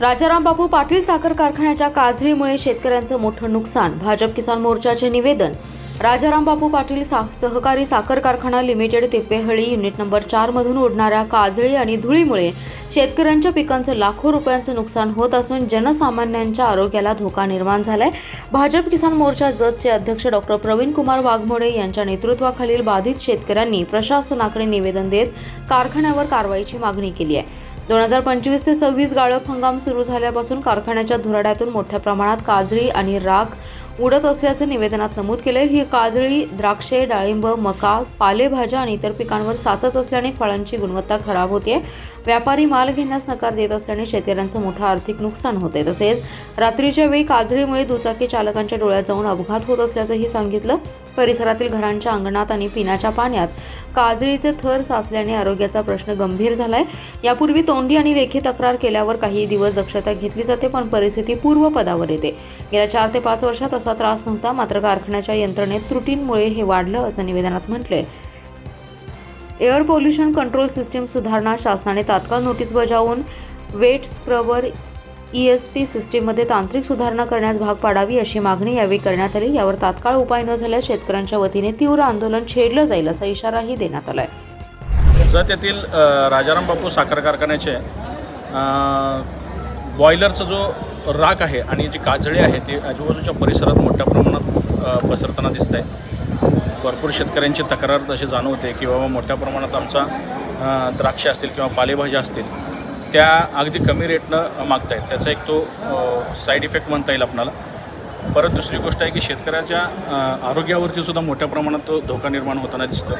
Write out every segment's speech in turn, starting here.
राजाराम बापू पाटील साखर कारखान्याच्या काजळीमुळे शेतकऱ्यांचं मोठं नुकसान. भाजप किसान मोर्चाचे निवेदन. राजाराम बापू पाटील सा सहकारी साखर कारखाना लिमिटेड तिप्पेहळी युनिट नंबर चारमधून उडणाऱ्या काजळी आणि धुळीमुळे शेतकऱ्यांच्या पिकांचं लाखो रुपयांचं नुकसान होत असून जनसामान्यांच्या आरोग्याला धोका निर्माण झालाय. भाजप किसान मोर्चा जतचे अध्यक्ष डॉक्टर प्रवीण कुमार वाघमोडे यांच्या नेतृत्वाखालील बाधित शेतकऱ्यांनी प्रशासनाकडे निवेदन देत कारखान्यावर कारवाईची मागणी केली आहे. दोन हजार पंचवीस ते सव्वीस गाळप हंगाम सुरू झाल्यापासून कारखान्याच्या धुराड्यातून मोठ्या प्रमाणात काजळी आणि राख उडत असल्याचं निवेदनात नमूद केलं ही काजळी द्राक्षे डाळिंब मका पालेभाज्या आणि इतर पिकांवर साचत असल्याने फळांची गुणवत्ता खराब होते. व्यापारी माल घेण्यास नकार देत असल्याने शेतकऱ्यांचं मोठं आर्थिक नुकसान होते. तसेच रात्रीच्या वेळी काजळीमुळे दुचाकी चालकांच्या डोळ्यात जाऊन अपघात होत असल्याचंही सांगितलं. परिसरातील घरांच्या अंगणात आणि पिण्याच्या पाण्यात काजळीचे थर साचल्याने आरोग्याचा प्रश्न गंभीर झालाय. यापूर्वी तोंडी आणि लेखी तक्रार केल्यावर काही दिवस दक्षता घेतली जाते पण परिस्थिती पूर्वपदावर येते. गेल्या चार ते पाच वर्षात असा त्रास नव्हता मात्र कारखान्याच्या यंत्रणेत त्रुटींमुळे हे वाढलं असं निवेदनात म्हटलंय. एअर पोल्युशन कंट्रोल सिस्टीम सुधारणा शासनाने तात्काळ नोटीस बजावून wet scrubber E S P सिस्टीममध्ये तांत्रिक सुधारणा करण्यास भाग पाडावी अशी मागणी यावेळी करण्यात आली. यावर तात्काळ उपाय न झाल्यास शेतकऱ्यांच्या वतीने तीव्र आंदोलन छेडलं जाईल असा इशाराही देण्यात आलाय. जत येथील राजाराम बापू साखर कारखान्याचे बॉयलरचा जो राख आहे आणि जी काजळी आहे ती आजूबाजूच्या परिसरात मोठ्या प्रमाणात पसरताना दिसत आहे भरपूर शेतकऱ्यांची तक्रार तशी जाणवते की बाबा मोठ्या प्रमाणात आमचा द्राक्ष असतील किंवा पालेभाज्या असतील त्या अगदी कमी रेटनं मागत आहेत त्याचा एक तो साईड इफेक्ट म्हणता येईल आपणाला. परत दुसरी गोष्ट आहे की शेतकऱ्याच्या आरोग्यावरतीसुद्धा आरोग्यावरती सुद्धा मोठ्या प्रमाणात तो धोका निर्माण होताना दिसतो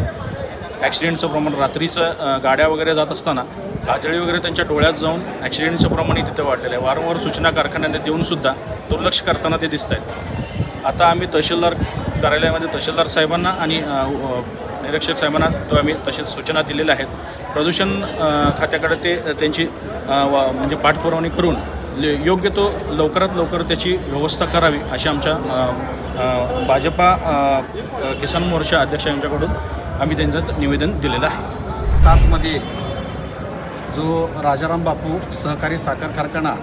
ॲक्सिडेंटचं प्रमाण रात्रीचं गाड्या वगैरे जात असताना काजळी वगैरे त्यांच्या डोळ्यात जाऊन ॲक्सिडेंटचं प्रमाणही तिथं वाढलेलं आहे. वारंवार सूचना कारखान्याने देऊनसुद्धा दुर्लक्ष करताना ते दिसत आहेत आता आम्ही तहसीलदार कार्यालयामध्ये तहसीलदार साहेबांना आणि निरीक्षक साहेबांना तो आम्ही तसेच सूचना दिलेल्या आहेत. प्रदूषण खात्याकडे ते त्यांची वा- म्हणजे पाठपुरवणी करून ले- योग्य तो लवकरात लवकर त्याची व्यवस्था करावी अशी आमच्या भाजपा किसान मोर्चा अध्यक्ष यांच्याकडून आम्ही त्यांचं निवेदन दिलेलं आहे. तापमध्ये जो राजाराम बापू सहकारी साखर कारखाना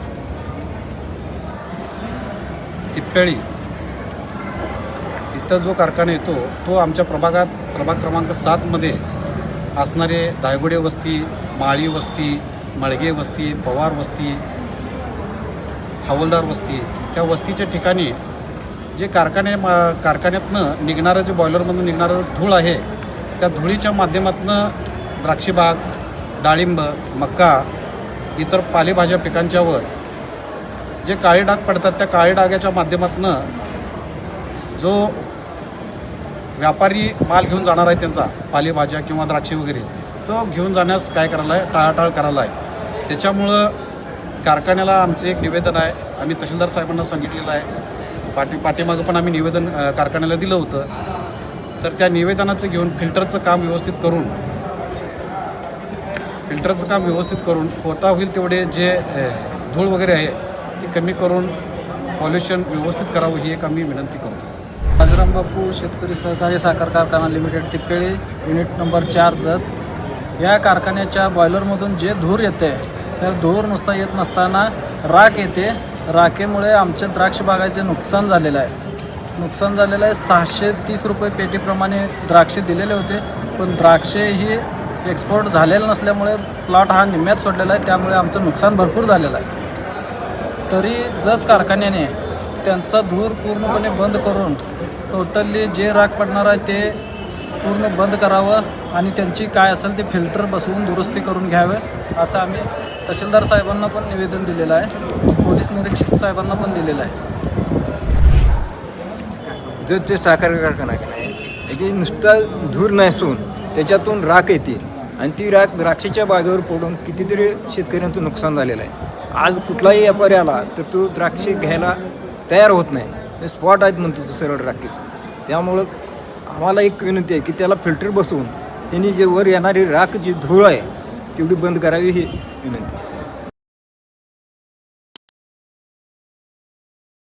तिप्पेळी इथं जो कारखाना येतो तो आमच्या प्रभागात प्रभाग क्रमांक सातमध्ये असणारे धायगुडे वस्ती माळी वस्ती मळगे वस्ती पवार वस्ती हवलदार वस्ती या वस्तीच्या ठिकाणी जे कारखाने मा- कारखान्यातनं निघणारं जे बॉयलरमधून निघणारं धूळ आहे त्या धुळीच्या माध्यमातनं द्राक्षीबाग डाळिंब मका इतर पालेभाज्या पिकांच्यावर जे काळे डाग पडतात त्या काळे डागाच्या माध्यमातून जो व्यापारी माल घेऊन जाणार आहे त्यांचा पालेभाज्या किंवा द्राक्षे वगैरे तो घेऊन जाण्यास काय करायला आहे टाळाटाळ करायला आहे त्याच्यामुळं कारखान्याला आमचं एक निवेदन आहे. आम्ही तहसीलदार साहेबांना सांगितलेलं आहे. पाठी पाठीमागं पण आम्ही निवेदन कारखान्याला दिलं होतं. तर त्या निवेदनाचं घेऊन फिल्टरचं काम व्यवस्थित करून फिल्टरचं काम व्यवस्थित करून होता होईल तेवढे जे धूळ वगैरे आहे ती कमी करून पॉल्युशन व्यवस्थित करावं ही एक आम्ही विनंती करतो. राजाराम बापू शेतकरी सहकारी साखर कारखाना लिमिटेड तिपेळे युनिट नंबर चार जत. या कारखान्याच्या बॉयलरमधून जे धूर येते त्या धूर नुसता येत नसताना राख येते. राखेमुळे आमच्या द्राक्ष बागाचे नुकसान झालेलं आहे. नुकसान झालेलं आहे. सहाशे तीस रुपये पेटीप्रमाणे द्राक्षे दिलेले होते पण द्राक्षे ही एक्सपोर्ट झालेलं नसल्यामुळे प्लॉट हा निम्म्यात सोडलेला आहे. त्यामुळे आमचं नुकसान भरपूर झालेलं आहे. तरी जत कारखान्याने त्यांचा धूर पूर्णपणे बंद करून टोटली जे राग पडणार आहे ते पूर्ण बंद करावं आणि त्यांची काय असेल ते फिल्टर बसवून दुरुस्ती करून घ्यावे असं आम्ही तहसीलदार साहेबांना पण निवेदन दिलेलं आहे. पोलीस निरीक्षक साहेबांना पण दिलेलं आहे. जर ते साखर कारखाना की नाही म्हणजे नुसता धूर नसून त्याच्यातून राख येते आणि ती राख द्राक्षाच्या बागेवर पडून कितीतरी शेतकऱ्यांचं नुकसान झालेलं आहे. आज कुठलाही व्यापारी आला तर तो द्राक्षे घ्यायला तयार होत नाही. स्पॉट आहेत म्हणतो तो सरळ राखीचं. त्यामुळं आम्हाला एक विनंती आहे की त्याला फिल्टर बसवून त्यांनी जे वर येणारी राख जी धूळ आहे तेवढी बंद करावी ही विनंती.